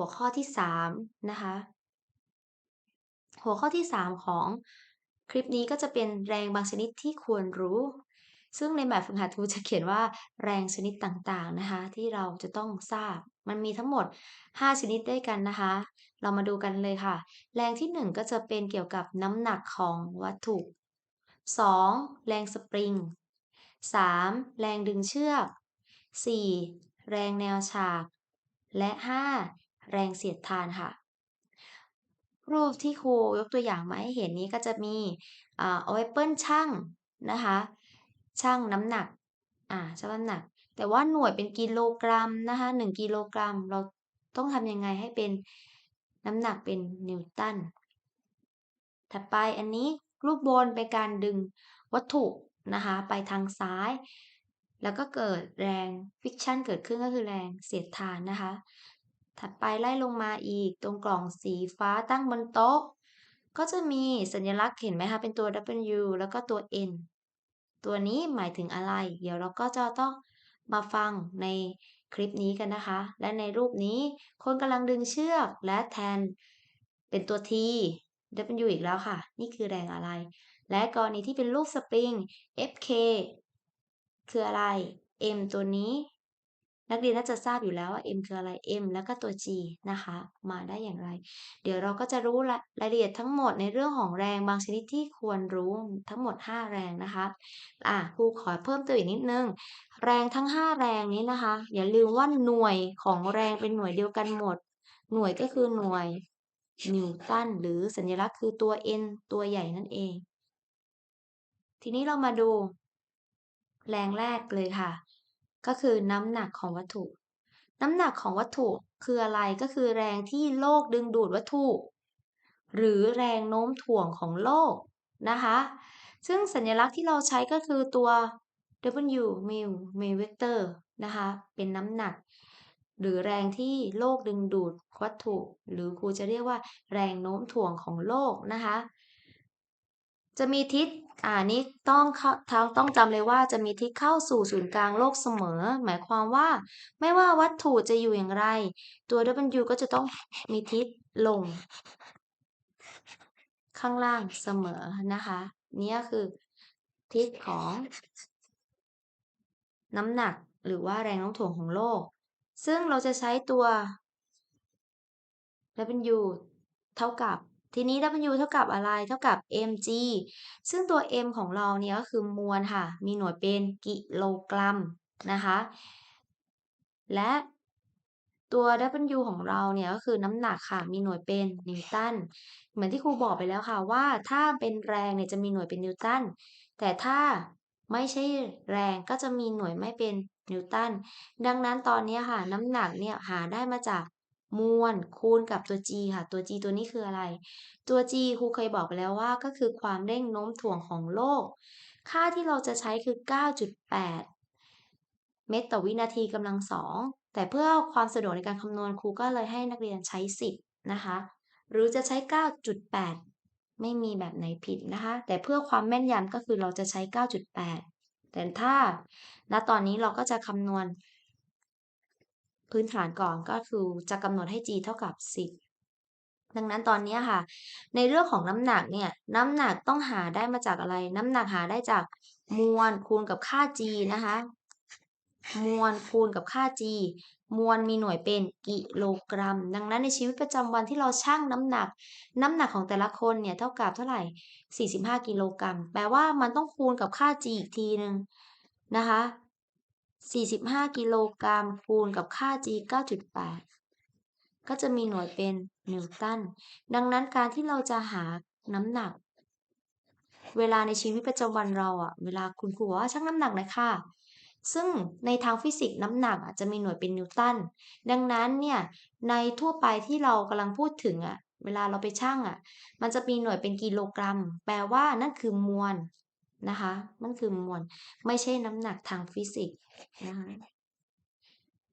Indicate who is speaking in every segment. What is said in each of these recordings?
Speaker 1: หัวข้อที่สามนะคะ หัวข้อที่สามของคลิปนี้ก็จะเป็นแรงบางชนิดที่ควรรู้ ซึ่งในแบบฝึกหัดครูจะเขียนว่าแรงชนิดต่างๆนะคะ ที่เราจะต้องทราบ มันมีทั้งหมด 5 ชนิดด้วยกันนะคะ เรามาดูกันเลยค่ะ แรงที่ 1 ก็จะเป็นเกี่ยวกับน้ำหนักของวัตถุ 2. แรงสปริง 3. แรงดึงเชือก 4. แรงแนวฉาก และ 5. แรงเสียดทานค่ะ รูปที่ครูยกตัวอย่างมาให้เห็นนี้ก็จะมีเอาไว้เปิ้ลช่างนะคะช่างน้ำหนักอ่าช่างน้ำหนัก แต่ว่าหน่วยเป็นกิโลกรัมนะคะหนึ่งกิโลกรัม เราต้องทำยังไงให้เป็นน้ำหนักเป็นนิวตันถัดไปอันนี้รูปบนเป็นการดึงวัตถุนะคะไปทางซ้าย แล้วก็เกิดแรงฟิกชันเกิดขึ้นก็คือแรงเสียดทานนะคะ ถัดไปไล่ลงมาอีกตรงกล่องสีฟ้าตั้งบนโต๊ะ ก็จะมีสัญลักษณ์เห็นไหมคะ เป็นตัว W แล้วก็ตัว N ตัวนี้หมายถึงอะไร เดี๋ยวเราก็จะต้องมาฟังในคลิปนี้กันนะคะ และในรูปนี้คนกำลังดึงเชือกและแทนเป็นตัว T W อีกแล้วค่ะ นี่คือแรงอะไร และกรณีที่เป็นรูปสปริง FK คืออะไร M ตัวนี้ นักเรียนน่าจะทราบอยู่แล้วว่า M คืออะไร M แล้วก็ตัว G นะคะ มาได้อย่างไร เดี๋ยวเราก็จะรู้รายละเอียดทั้งหมดในเรื่องของแรงบางชนิดที่ควรรู้ทั้งหมด 5 แรงนะคะอะครูขอเพิ่มเติมอีกนิดนึง แรงทั้ง 5 แรงนี้นะคะ อย่าลืมว่าหน่วยของแรงเป็นหน่วยเดียวกันหมด หน่วยก็คือหน่วยนิวตันหรือสัญลักษณ์คือตัว N ตัวใหญ่นั่นเอง ทีนี้เรามาดู แรงแรกเลยค่ะ ก็คือน้ำหนักของวัตถุ น้ำหนักของวัตถุคืออะไรก็คือแรงที่โลกดึงดูดวัตถุ หรือแรงโน้มถ่วงของโลกนะคะ ซึ่งสัญลักษณ์ที่เราใช้ก็คือตัว W m u m u vector นะคะ เป็นน้ำหนัก หรือแรงที่โลกดึงดูดวัตถุ หรือครูจะเรียกว่า แรงโน้มถ่วงของโลกนะคะ จะมีทิศ อ่านี้ต้องเข้าทางต้องจำเลยว่าจะมีทิศเข้าสู่ศูนย์กลางโลกเสมอ หมายความว่า ไม่ว่าวัตถุจะอยู่อย่างไร ตัว W ก็จะต้องมีทิศลง ข้างล่างเสมอนะคะนี่คือทิศของ น้ำหนักหรือว่าแรงโน้มถ่วงของโลก ซึ่งเราจะใช้ตัว W เท่ากับ ทีนี้ W เท่ากับอะไร เท่ากับ mg ซึ่งตัว m ของเราเนี่ยก็คือมวลค่ะ มีหน่วยเป็นกิโลกรัมนะคะ และตัว W ของเราเนี่ยก็คือน้ำหนักค่ะ มีหน่วยเป็นนิวตัน เหมือนที่ครูบอกไปแล้วค่ะว่าถ้าเป็นแรงเนี่ยจะมีหน่วยเป็นนิวตัน แต่ถ้าไม่ใช่แรงก็จะมีหน่วยไม่เป็นนิวตัน ดังนั้นตอนนี้ค่ะน้ำหนักเนี่ยหาได้มาจาก มวลคูณกับตัว g ค่ะ ตัว g ตัวนี้คืออะไร ตัว g ครูเคยบอกไปแล้วว่าก็คือความเร่งโน้มถ่วงของโลก ค่าที่เราจะใช้คือ 9.8 เมตรต่อวินาทีกำลังสองแต่เพื่อความสะดวกในการคำนวณครูก็เลยให้นักเรียนใช้ 10 นะคะ หรือจะใช้ 9.8 ไม่มีแบบไหนผิดนะคะ แต่เพื่อความแม่นยำก็คือเราจะใช้ 9.8 แต่ถ้าณตอนนี้เราก็จะคำนวณ พื้นฐานก่อนก็คือจะกำหนดให้ g เท่ากับ 10 ดังนั้นตอนนี้ค่ะ ในเรื่องของน้ำหนักเนี่ยน้ำหนักต้องหาได้มาจากอะไร น้ำหนักหาได้จากมวลคูณกับค่า g นะคะ มวลคูณกับค่า g มวลมีหน่วยเป็นกิโลกรัม ดังนั้นในชีวิตประจำวันที่เราชั่งน้ำหนัก น้ำหนักของแต่ละคนเนี่ยเท่ากับเท่าไหร่ 45 กิโลกรัม แปลว่ามันต้องคูณกับค่า g อีกทีหนึ่งนะคะ 45 กิโลกรัมคูณกับค่า g 9.8 ก็จะมีหน่วยเป็นนิวตัน ดังนั้นการที่เราจะหาน้ำหนัก เวลาในชีวิตประจำวันเราอะเวลาคุณครูว่าชั่งน้ำหนักหน่อยค่ะ ซึ่งในทางฟิสิกส์น้ำหนักอะจะมีหน่วยเป็นนิวตัน ดังนั้นเนี่ยในทั่วไปที่เรากำลังพูดถึงอะเวลาเราไปชั่งอะมันจะมีหน่วยเป็นกิโลกรัม แปลว่านั่นคือมวล นะคะนั่นคือมวลไม่ใช่น้ำหนักทางฟิสิกส์นะคะ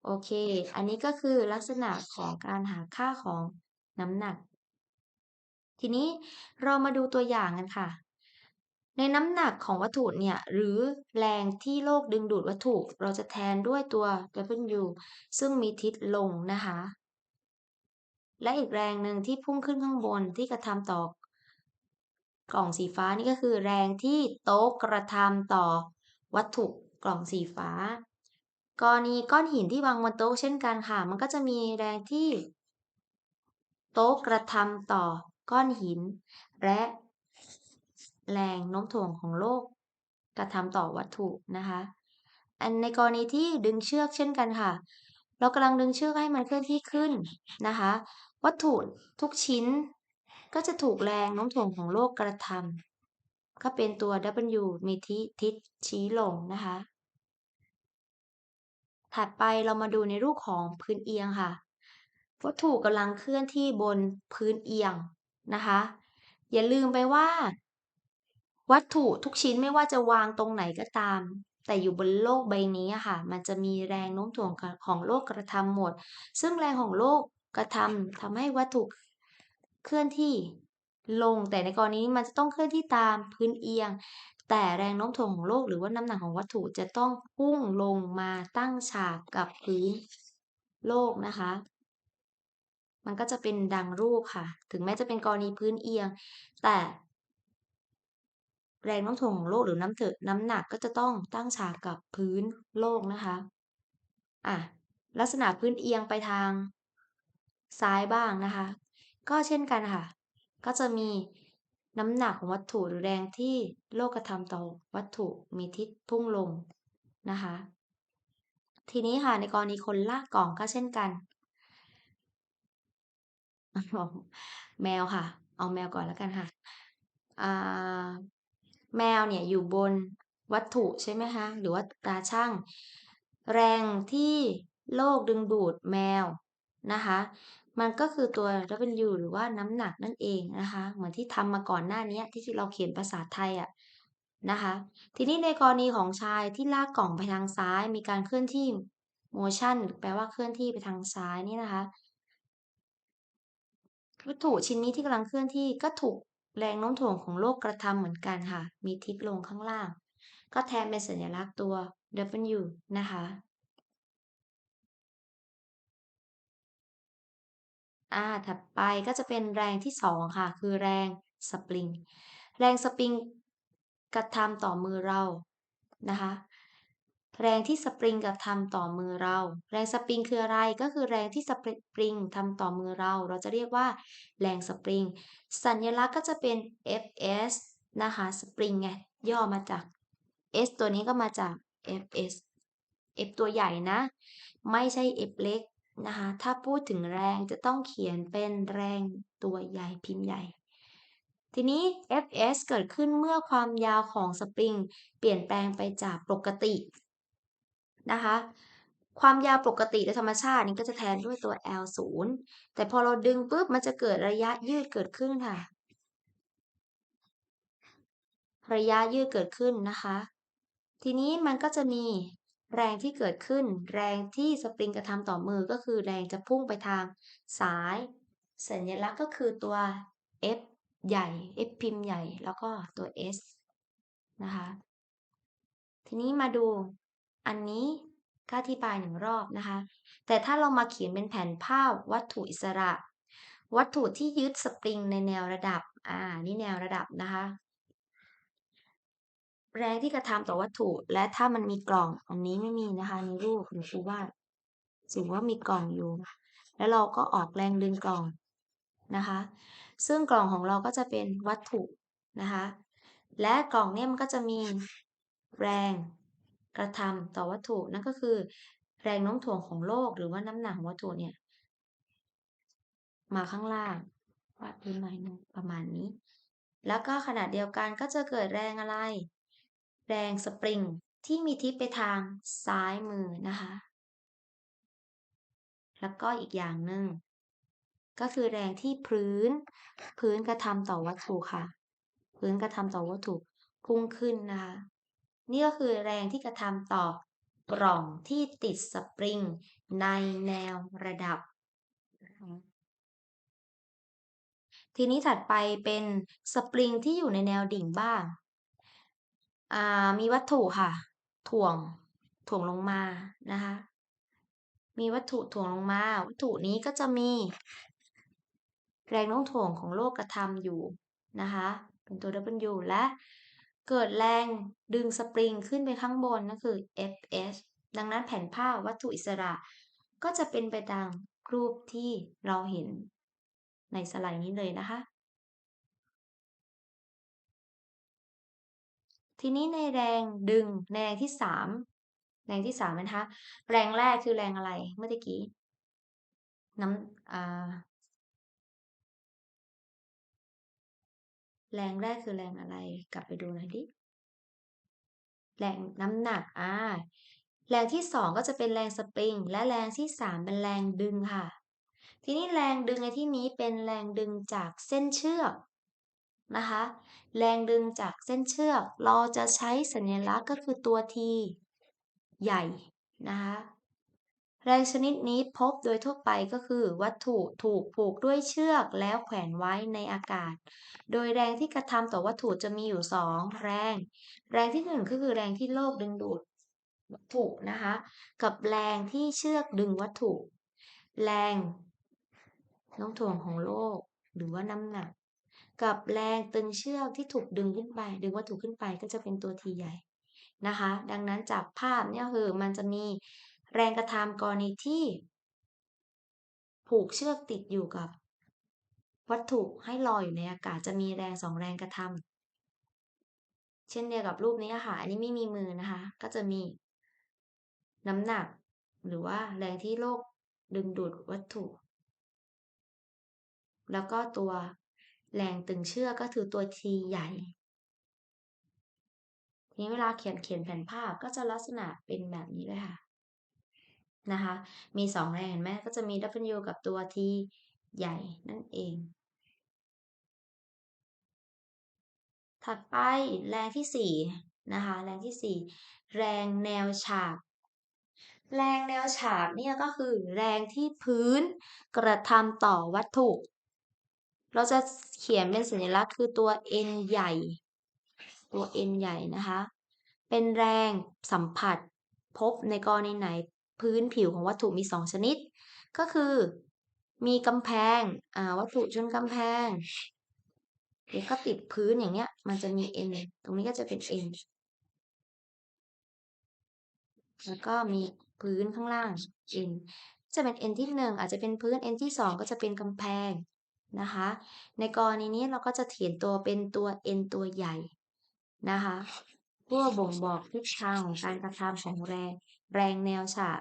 Speaker 1: โอเค อันนี้ก็คือลักษณะของการหาค่าของน้ำหนัก ทีนี้เรามาดูตัวอย่างกันค่ะ ในน้ำหนักของวัตถุเนี่ยหรือแรงที่โลกดึงดูดวัตถุ เราจะแทนด้วยตัว W ซึ่งมีทิศลงนะคะ และอีกแรงหนึ่งที่พุ่งขึ้นข้างบนที่กระทำต่อ กล่องสีฟ้านี่ก็คือแรงที่โต๊ะกระทำต่อวัตถุกล่องสีฟ้ากรณีก้อนหินที่วางบนโต๊ะเช่นกันค่ะ มันก็จะมีแรงที่ โต๊ะกระทำต่อก้อนหิน และแรงโน้มถ่วงของโลก กระทำต่อวัตถุนะคะ อันในกรณีที่ดึงเชือกเช่นกันค่ะ เรากำลังดึงเชือกให้มันเคลื่อนที่ขึ้นนะคะ วัตถุทุกชิ้น ก็จะถูกแรงโน้มถ่วงของโลกกระทำก็เป็นตัว W มีทิทิศชี้ลงนะคะ ถัดไปเรามาดูในรูปของพื้นเอียงค่ะ วัตถุกำลังเคลื่อนที่บนพื้นเอียงนะคะ อย่าลืมไปว่า วัตถุทุกชิ้นไม่ว่าจะวางตรงไหนก็ตามแต่อยู่บนโลกใบนี้ค่ะ มันจะมีแรงโน้มถ่วงของโลกกระทำหมด ซึ่งแรงของโลกกระทำทำให้วัตถุ เคลื่อนที่ลง แต่ในกรณีนี้มันจะต้องเคลื่อนที่ตามพื้นเอียง แต่แรงโน้มถ่วงของโลกหรือว่าน้ำหนักของวัตถุจะต้องพุ่งลงมาตั้งฉากกับพื้นโลกนะคะ มันก็จะเป็นดังรูปค่ะ ถึงแม้จะเป็นกรณีพื้นเอียง แต่ แรงโน้มถ่วงของโลกหรือน้ำเถอน้ำหนักก็จะต้องตั้งฉากกับพื้นโลกนะคะอะลักษณะพื้นเอียงไปทางซ้ายบ้างนะคะ ก็เช่นกันค่ะ ก็จะมีน้ำหนักของวัตถุหรือแรงที่โลกกระทำต่อวัตถุมีทิศพุ่งลงนะคะ ทีนี้ค่ะในกรณีคนลากกล่องก็เช่นกัน แมวค่ะ เอาแมวก่อนแล้วกันค่ะแมวเนี่ยอยู่บนวัตถุใช่ไหมคะหรือว่าตาช่าง แรงที่โลกดึงดูดแมวนะคะ มันก็คือตัว W หรือว่าน้ำหนักนั่นเองนะคะ เหมือนที่ทำมาก่อนหน้านี้ที่เราเขียนภาษาไทยอะนะคะ ทีนี้ในกรณีของชายที่ลากกล่องไปทางซ้าย มีการเคลื่อนที่ motion แปลว่าเคลื่อนที่ไปทางซ้ายนี่นะคะ วัตถุชิ้นนี้ที่กำลังเคลื่อนที่ก็ถูกแรงโน้มถ่วงของโลกกระทำเหมือนกันค่ะ มีทิศลงข้างล่าง ก็แทนเป็นสัญลักษณ์ตัว W นะคะ อ่าถัดไปก็จะเป็นแรงที่สองค่ะ คือแรงสปริง แรงสปริงกระทำต่อมือเรานะคะแรงที่สปริงกับทำต่อมือเรา แรงสปริงคืออะไรก็คือแรงที่สปริงทำต่อมือเรา เราจะเรียกว่าแรงสปริง สัญลักษณ์ก็จะเป็น Fs นะคะสปริงไงย่อมาจาก S ตัวนี้ก็มาจาก Fs F ตัวใหญ่นะ ไม่ใช่ F เล็ก นะคะ ถ้าพูดถึงแรงจะต้องเขียนเป็นแรงตัวใหญ่พิมพ์ใหญ่ ทีนี้ Fs เกิดขึ้นเมื่อความยาวของสปริง เปลี่ยนแปลงไปจากปกตินะคะ ความยาวปกติโดยธรรมชาตินี้ก็จะแทนด้วยตัว L 0แต่พอเราดึงปุ๊บมันจะเกิดระยะยืดเกิดขึ้นค่ะ ระยะยืดเกิดขึ้นนะคะ ทีนี้มันก็จะมี แรงที่เกิดขึ้น แรงที่สปริงกระทำต่อมือก็คือแรงจะพุ่งไปทางซ้าย สัญลักษณ์ก็คือตัว F ใหญ่ F พิมพ์ใหญ่แล้วก็ตัว S นะคะ ทีนี้มาดูอันนี้ก็อธิบายหนึ่งรอบนะคะ แต่ถ้าเรามาเขียนเป็นแผนภาพวัตถุอิสระ วัตถุที่ยึดสปริงในแนวระดับ อ่า นี่แนวระดับนะคะ แรงที่กระทำต่อวัตถุ และถ้ามันมีกล่องอันนี้ไม่มีนะคะในรูปหรือครูว่าสิ่งว่ามีกล่องอยู่ แล้วเราก็ออกแรงดึงกล่องนะคะ ซึ่งกล่องของเราก็จะเป็นวัตถุนะคะ และกล่องเนี่ยมันก็จะมีแรงกระทำต่อวัตถุนั่นก็คือ แรงโน้มถ่วงของโลกหรือว่าน้ำหนักของวัตถุเนี่ยมาข้างล่างวาดพื้นหน่อยนึงประมาณนี้ แล้วก็ขนาดเดียวกันก็จะเกิดแรงอะไร แรงสปริงที่มีทิศไปทางซ้ายมือนะคะ แล้วก็อีกอย่างหนึ่งก็คือแรงที่พื้น พื้นกระทำต่อวัตถุค่ะ พื้นกระทำต่อวัตถุพุ่งขึ้นนะคะนี่ก็คือแรงที่กระทำต่อกล่องที่ติดสปริงในแนวระดับ ทีนี้ถัดไปเป็นสปริงที่อยู่ในแนวดิ่งบ้าง มีวัตถุค่ะ ถ่วงถ่วงลงมานะคะ มีวัตถุถ่วงลงมา วัตถุนี้ก็จะมี แรงโน้มถ่วงของโลกกระทำอยู่นะคะ เป็นตัว W และเกิดแรงดึงสปริงขึ้นไปข้างบนนั่นคือ Fs ดังนั้นแผ่นผ้าวัตถุอิสระ ก็จะเป็นไปตามรูปที่เราเห็นในสไลด์นี้เลยนะคะ ทีนี้ในแรงดึงในแรงที่สามแรงที่สามนะคะ แรงแรกคือแรงอะไรเมื่อกี้ น้ำอ่าแรงแรกคือแรงอะไรกลับไปดูหน่อยดิแรงน้ำหนักอ่าแรงที่สองก็จะเป็นแรงสปริง และแรงที่สามเป็นแรงดึงค่ะ ทีนี้แรงดึงในที่นี้เป็นแรงดึงจากเส้นเชือก นะคะ แรงดึงจากเส้นเชือก เราจะใช้สัญลักษณ์ก็คือตัว T ใหญ่นะคะแรงชนิดนี้พบโดยทั่วไปก็คือ วัตถุถูกผูกด้วยเชือกแล้วแขวนไว้ในอากาศ โดยแรงที่กระทำต่อวัตถุจะมีอยู่ 2 แรง แรงที่1ก็คือแรงที่โลกดึงดูดวัตถุนะคะ กับแรงที่เชือกดึงวัตถุ แรงโน้มถ่วงของโลกหรือว่าน้ำหนัก กับแรงตึงเชือกที่ถูกดึงขึ้นไป ดึงวัตถุขึ้นไปก็จะเป็นตัวทีใหญ่นะคะ ดังนั้นจากภาพเนี่ยคือมันจะมีแรงกระทำกรณีที่ ผูกเชือกติดอยู่กับ วัตถุให้ลอยอยู่ในอากาศจะมีแรงสองแรงกระทำเช่นเดียวกับรูปนี้ค่ะ อันนี้ไม่มีมือนะคะ ก็จะมีน้ำหนัก หรือว่าแรงที่โลกดึงดูดวัตถุ แล้วก็ตัว แรงตึงเชือกก็คือตัว T ใหญ่ ทีนี้เวลาเขียนเขียนแผนภาพก็จะลักษณะเป็นแบบนี้เลยค่ะ นะคะ มีสองแรงเห็นไหมก็จะมี W กับตัว T ใหญ่นั่นเอง ถัดไปแรงที่สี่นะคะ แรงที่สี่แรงแนวฉากแรงแนวฉากเนี่ยก็คือแรงที่พื้นกระทำต่อวัตถุ เราจะเขียนเป็นสัญลักษณ์คือตัว N ใหญ่ ตัว N ใหญ่นะคะ เป็นแรงสัมผัสพบในกรณีไหนพื้นผิวของวัตถุมีสองชนิด ก็คือมีกำแพงวัตถุชนกำแพงแล้วก็ติดพื้นอย่างเนี้ย มันจะมี n ตรงนี้ก็จะเป็น n แล้วก็มีพื้นข้างล่าง n จะเป็น n ที่หนึ่งอาจจะเป็นพื้น n ที่สองก็จะเป็นกำแพง นะคะ ในกรณีนี้เราก็จะเขียนตัวเป็นตัว n ตัวใหญ่นะคะเพื่อบ่งบอกทิศทางของการกระทำของแรงแรงแนวฉาก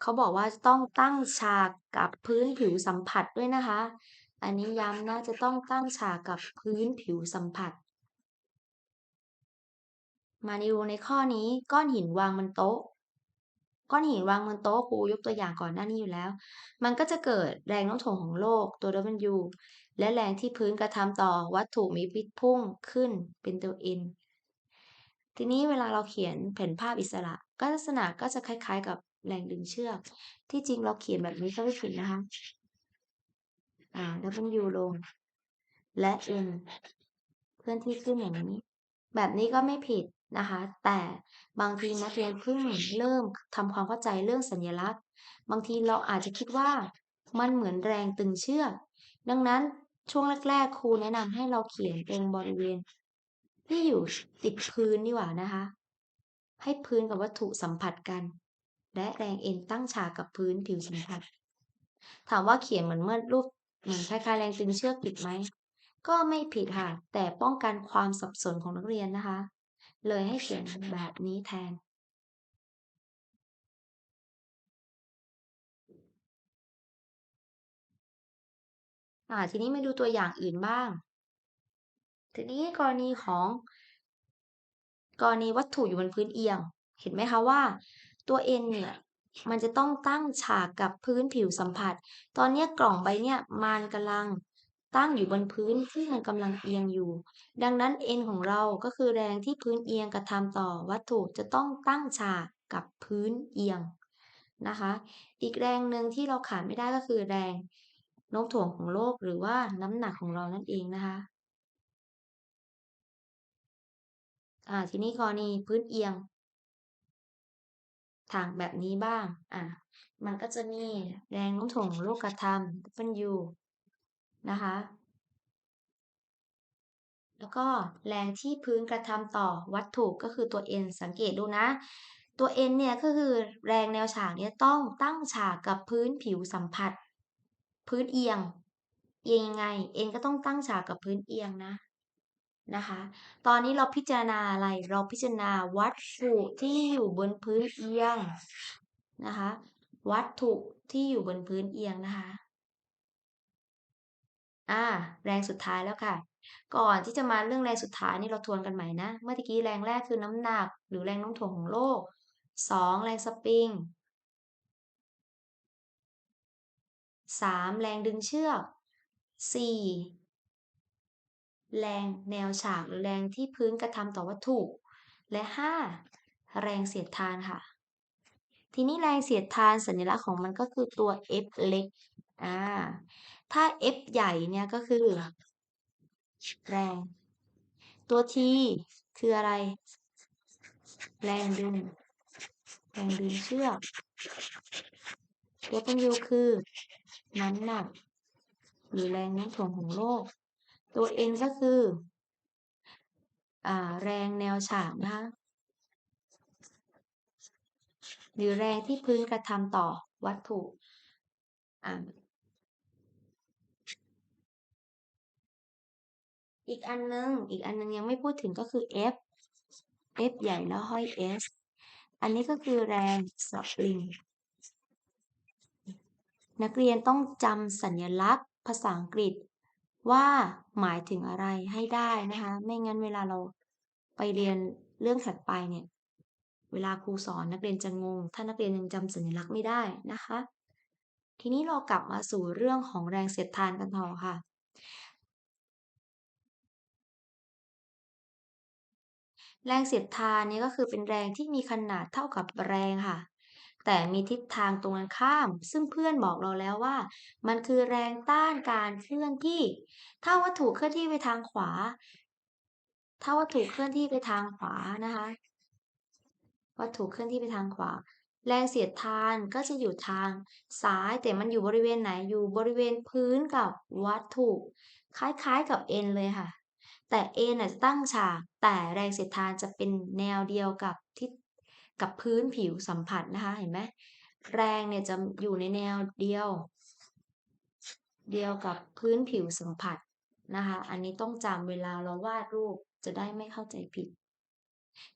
Speaker 1: เขาบอกว่าต้องตั้งฉากกับพื้นผิวสัมผัสด้วยนะคะ อันนี้ย้ำนะจะต้องตั้งฉากกับพื้นผิวสัมผัส มาดูในข้อนี้ก้อนหินวางบนโต๊ะ ก้อนหินวางบนโต๊ะครูยกตัวอย่างก่อนหน้านี้อยู่แล้ว มันก็จะเกิดแรงโน้มถ่วงของโลกตัว W และแรงที่พื้นกระทำต่อวัตถุมีพิษพุ่งขึ้นเป็นตัว N ทีนี้เวลาเราเขียนแผ่นภาพอิสระก็ลักษณะก็จะคล้าย ๆ กับแรงดึงเชือก ที่จริงเราเขียนแบบนี้ก็ไม่ผิดนะคะ อ่า W ลง และ N เพื่อนที่ขึ้นอย่างนี้ แบบนี้ก็ไม่ผิด นะคะ แต่บางทีนักเรียนเพิ่งเริ่มทำความเข้าใจเรื่องสัญลักษณ์ บางทีเราอาจจะคิดว่ามันเหมือนแรงตึงเชือก ดังนั้นช่วงแรก ๆ ครูแนะนำให้เราเขียนตรงบริเวณ ที่อยู่ติดพื้นดีกว่านะคะ ให้พื้นกับวัตถุสัมผัสกัน และแรงเอ็นตั้งฉากกับพื้นผิวสัมผัส ถามว่าเขียนเหมือนเมื่อรูปเหมือนคล้ายๆแรงตึงเชือกผิดไหมก็ไม่ผิดค่ะ แต่ป้องกันความสับสนของนักเรียนนะคะ เลยให้เขียนแบบนี้แทน อ่า ทีนี้มาดูตัวอย่างอื่นบ้าง ทีนี้กรณีของ กรณีวัตถุอยู่บนพื้นเอียง เห็นไหมคะว่า ตัว n เนี่ยมันจะต้องตั้งฉากกับพื้นผิวสัมผัส ตอนนี้กล่องใบเนี่ยมันกำลัง ตั้งอยู่บนพื้นที่มันกำลังเอียงอยู่ ดังนั้น n ของเราก็คือแรงที่พื้นเอียงกระทำต่อวัตถุจะต้องตั้งฉากกับพื้นเอียงนะคะ อีกแรงหนึ่งที่เราขาดไม่ได้ก็คือแรงโน้มถ่วงของโลกหรือว่าน้ำหนักของเรานั่นเองนะคะอ่าทีนี้กรณีพื้นเอียงทางแบบนี้บ้าง อะ มันก็จะมีแรงโน้มถ่วงโลกธรรม W นะคะ แล้วก็แรงที่พื้นกระทำต่อวัตถุก็คือตัว N สังเกตดูนะ ตัว N เนี่ยก็คือแรงแนวฉากเนี่ยต้องตั้งฉากกับพื้นผิวสัมผัส พื้นเอียง เอียงยังไง N ก็ต้องตั้งฉากกับพื้นเอียงนะนะคะ ตอนนี้เราพิจารณาอะไร เราพิจารณาวัตถุที่อยู่บนพื้นเอียงนะคะ วัตถุที่อยู่บนพื้นเอียงนะคะ อ่า แรงสุดท้ายแล้วค่ะ ก่อนที่จะมาเรื่องแรงสุดท้ายนี่เราทวนกันใหม่นะ เมื่อกี้แรงแรกคือน้ำหนัก หรือแรงโน้มถ่วงของโลก 2 แรงสปริง 3 แรงดึงเชือก 4 แรงแนวฉากหรือแรงที่พื้นกระทำต่อวัตถุ และ 5 แรงเสียดทานค่ะ ทีนี้แรงเสียดทานสัญลักษณ์ของมันก็คือตัว F เล็ก อ่า ถ้า F ใหญ่เนี่ยก็คือ แรง ตัว T คืออะไร แรงดึง แรงดึงเชือกตัว W คือ น้ำหนัก หรือแรงโน้มถ่วงของโลก ตัว N ก็คือ อ่า แรงแนวฉากนะคะหรือแรงที่พื้นกระทำต่อวัตถุ อีกอันนึง อีกอันนึงยังไม่พูดถึงก็คือ F F ใหญ่แล้วห้อย S อันนี้ก็คือแรงสปริง นักเรียนต้องจำสัญลักษณ์ภาษาอังกฤษ ว่าหมายถึงอะไรให้ได้นะคะ ไม่งั้นเวลาเราไปเรียนเรื่องถัดไปเนี่ย เวลาครูสอนนักเรียนจะงง ถ้านักเรียนยังจำสัญลักษณ์ไม่ได้นะคะ ทีนี้เรากลับมาสู่เรื่องของแรงเสียดทานกันต่อค่ะ แรงเสียดทานเนี่ยก็คือเป็นแรงที่มีขนาดเท่ากับแรงค่ะ แต่มีทิศทางตรงกันข้าม ซึ่งเพื่อนบอกเราแล้วว่า มันคือแรงต้านการเคลื่อนที่ ถ้าวัตถุเคลื่อนที่ไปทางขวา ถ้าวัตถุเคลื่อนที่ไปทางขวานะคะ วัตถุเคลื่อนที่ไปทางขวา แรงเสียดทานก็จะอยู่ทางซ้ายแต่มันอยู่บริเวณไหนอยู่บริเวณพื้นกับวัตถุ คล้ายๆกับ N เลยค่ะ แต่ A น่ะตั้งฉาก แต่แรงเสียดทานจะเป็นแนวเดียวกับที่กับพื้นผิวสัมผัสนะคะ เห็นไหมแรงเนี่ยจะอยู่ในแนวเดียว เดียวกับพื้นผิวสัมผัสนะคะ อันนี้ต้องจำเวลาเราวาดรูปจะได้ไม่เข้าใจผิด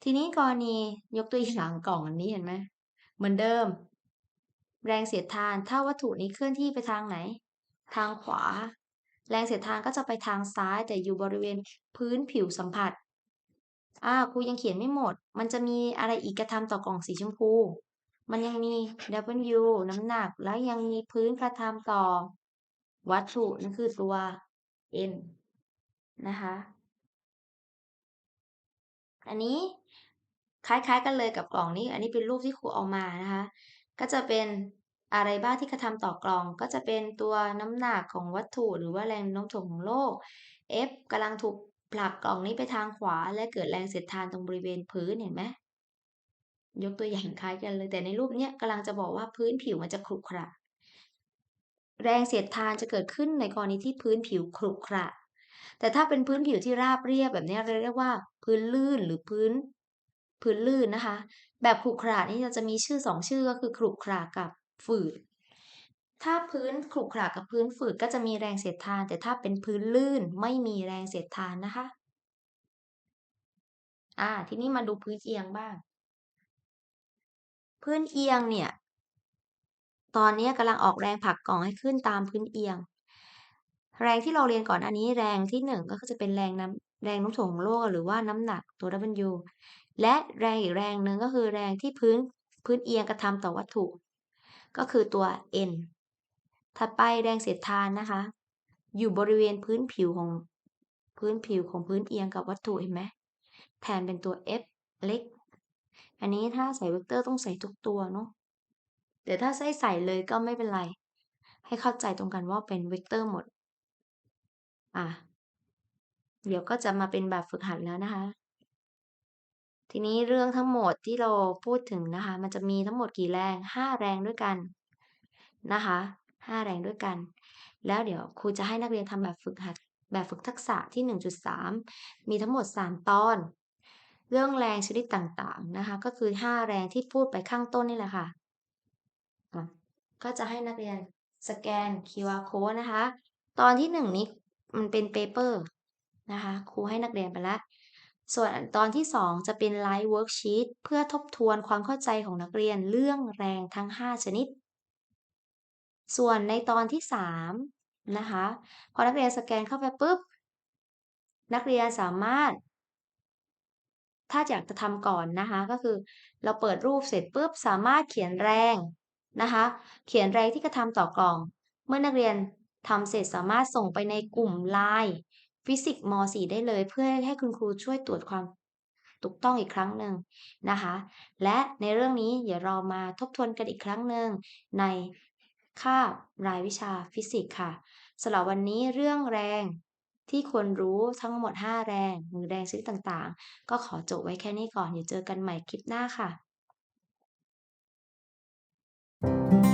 Speaker 1: ทีนี้กรณียกตัวอย่างกล่องอันนี้เห็นไหมเหมือนเดิม แรงเสียดทานถ้าวัตถุนี้เคลื่อนที่ไปทางไหน ทางขวา แรงเสียดทานก็จะไปทางซ้ายแต่อยู่บริเวณพื้นผิวสัมผัสอ่าครูยังเขียนไม่หมด มันจะมีอะไรอีกกระทำต่อกล่องสีชมพู มันยังมี W น้ำหนัก แล้วยังมีพื้นกระทำต่อ วัตถุนั่นคือตัว N นะคะ อันนี้คล้ายๆกันเลยกับกล่องนี้ อันนี้เป็นรูปที่ครูเอามานะคะ ก็จะเป็น อะไรบ้างที่กระทำต่อกล่องก็จะเป็นตัวน้ำหนักของวัตถุหรือว่าแรงโน้มถ่วงของโลก F กำลังถูกผลักกล่องนี้ไปทางขวา และเกิดแรงเสียดทานตรงบริเวณพื้นเห็นไหมยกตัวอย่างคล้ายกันเลยแต่ในรูปเนี้ยกำลังจะบอกว่าพื้นผิวมันจะขรุขระ แรงเสียดทานจะเกิดขึ้นในกรณีที่พื้นผิวขรุขระ แต่ถ้าเป็นพื้นผิวที่ราบเรียบแบบนี้เราเรียกว่า พื้นลื่นหรือพื้น พื้นลื่นนะคะ แบบขรุขระนี่เราจะมีชื่อสองชื่อก็คือขรุขระกับ ฝืด ถ้าพื้นขรุขระกับพื้นฝืดก็จะมีแรงเสียดทาน แต่ถ้าเป็นพื้นลื่นไม่มีแรงเสียดทานนะคะ อ่า ทีนี้มาดูพื้นเอียงบ้าง พื้นเอียงเนี่ย ตอนนี้กำลังออกแรงผลักกล่องให้ขึ้นตามพื้นเอียง แรงที่เราเรียนก่อนอันนี้แรงที่หนึ่งก็จะเป็นแรงน้ำแรงน้มถ่วงของโลกหรือว่าน้ำหนักตัว W และแรงอีกแรงหนึ่งก็คือแรงที่พื้นพื้นเอียงกระทำต่อวัตถุ ก็คือตัว N ถัดไปแรงเสียดทานนะคะ อยู่บริเวณพื้นผิวของพื้นผิวของพื้นเอียงกับวัตถุเห็นไหมแทนเป็นตัว F เล็ก อันนี้ถ้าใส่เวกเตอร์ต้องใส่ทุกตัวเนาะแต่ถ้าใส่ใส่เลยก็ไม่เป็นไร ให้เข้าใจตรงกันว่าเป็นเวกเตอร์หมด อะ เดี๋ยวก็จะมาเป็นแบบฝึกหัดแล้วนะคะ ทีนี้เรื่องทั้งหมดที่เราพูดถึงนะคะ มันจะมีทั้งหมดกี่แรง 5 แรงด้วยกันนะคะ 5 แรงด้วยกัน แล้วเดี๋ยวครูจะให้นักเรียนทำแบบฝึกหัดแบบฝึกทักษะที่ 1.3 มีทั้งหมด 3 ตอน เรื่องแรงชนิดต่างๆนะคะ ก็คือ 5 แรงที่พูดไปข้างต้นนี่แหละค่ะอะก็จะให้นักเรียนสแกน QR code นะคะ ตอนที่ 1 นี้มันเป็นเปเปอร์นะคะ ครูให้นักเรียนไปแล้ว ส่วนตอนที่ 2 จะเป็นไลฟ์เวิร์กชีตเพื่อทบทวนความเข้าใจของนักเรียนเรื่องแรงทั้ง 5 ชนิด ส่วนในตอนที่ 3 นะคะ พอนักเรียนสแกนเข้าไปปุ๊บ นักเรียนสามารถ ถ้าอยากจะทำก่อนนะคะ ก็คือเราเปิดรูปเสร็จปุ๊บ สามารถเขียนแรงนะคะ เขียนแรงที่กระทำต่อกล่อง เมื่อนักเรียนทำเสร็จสามารถส่งไปในกลุ่ม LINE ฟิสิกส์ม .4 ได้เลย เพื่อให้คุณครูช่วยตรวจความถูกต้องอีกครั้งหนึ่งนะคะ และในเรื่องนี้อย่ารอมาทบทวนกันอีกครั้งหนึ่งในคาบรายวิชาฟิสิกส์ค่ะสำหรับวันนี้เรื่องแรงที่ควรรู้ทั้งหมด 5 แรงหรือแรงชนิดต่างๆ ก็ขอจบไว้แค่นี้ก่อนอย่าเจอกันใหม่คลิปหน้าค่ะ thank you